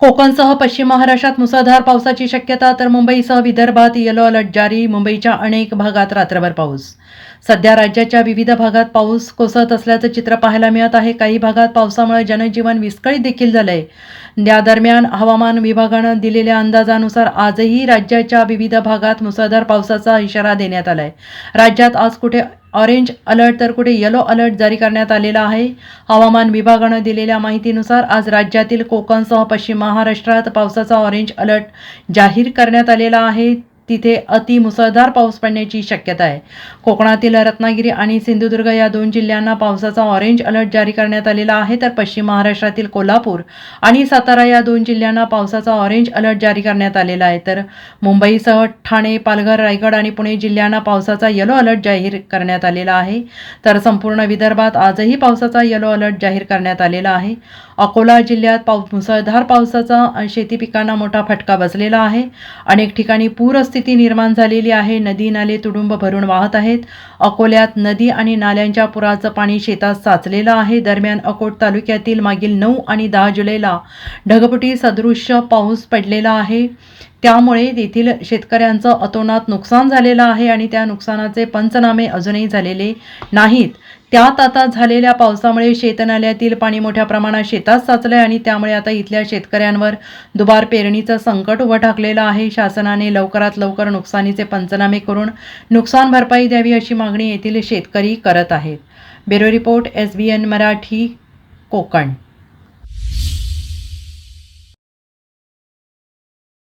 कोकणसह पश्चिम महाराष्ट्रात मुसळधार पावसाची शक्यता तर मुंबईसह विदर्भात येलो अलर्ट जारी मुंबईच्या अनेक भागात रात्रभर पाऊस. सध्या राज्याच्या विविध भागात पाऊस कोसळत असल्याचं चित्र पाहायला मिळत आहे. काही भागात पावसामुळे जनजीवन विस्कळीत देखील झालंय. या दरम्यान हवामान विभागानं दिलेल्या अंदाजानुसार आजही राज्याच्या विविध भागात मुसळधार पावसाचा इशारा देण्यात आलाय. राज्यात आज कुठे ऑरेंज अलर्ट तर कुठे येलो अलर्ट जारी करण्यात आलेला आहे. हवामान विभागानं दिलेल्या माहितीनुसार आज राज्यातील कोकणसह पश्चिम महाराष्ट्रात पावसाचा ऑरेंज अलर्ट जाहीर करण्यात आलेला आहे. तिथे अति मुसळधार पाऊस पडण्याची शक्यता आहे. कोकणातील रत्नागिरी आणि सिंधुदुर्ग या दोन जिल्ह्यांना पावसाचा ऑरेंज अलर्ट जारी करण्यात आलेला आहे तर पश्चिम महाराष्ट्रातील कोल्हापूर आणि सातारा या दोन जिल्ह्यांना पावसाचा ऑरेंज अलर्ट जारी करण्यात आलेला आहे. तर मुंबईसह ठाणे पालघर रायगड आणि पुणे जिल्ह्यांना पावसाचा येलो अलर्ट जाहीर करण्यात आलेला आहे. तर संपूर्ण विदर्भात आजही पावसाचा येलो अलर्ट जाहीर करण्यात आलेला आहे. अकोला जिल्ह्यात पाऊस मुसळधार पावसाचा शेती पिकांना मोठा फटका बसलेला आहे. अनेक ठिकाणी पूरस्थिती निर्माण झालेली आहे. नदी नाले तुडुंब भरून वाहत आहेत. अकोल्यात नदी आणि नाल्यांच्या पुराचं पाणी शेतात साचलेलं आहे. दरम्यान अकोट तालुक्यातील मागील नऊ आणि दहा जुलैला ढगपुटी सदृश्य पाऊस पडलेला आहे. त्यामुळे तेथील शेतकऱ्यांचं अतोनात नुकसान झालेलं आहे आणि त्या नुकसानाचे पंचनामे अजूनही झालेले नाहीत. त्यात आता झालेल्या पावसामुळे शेतनाल्यातील पाणी मोठ्या प्रमाणात शेतात साचलं आहे आणि त्यामुळे आता इथल्या शेतकऱ्यांवर दुबार पेरणीचं संकट उभं ठाकलेलं आहे. शासनाने लवकरात लवकर नुकसानीचे पंचनामे करून नुकसान भरपाई द्यावी अशी मागणी येथील शेतकरी करत आहेत. Bureau report S B N Marathi Konkan.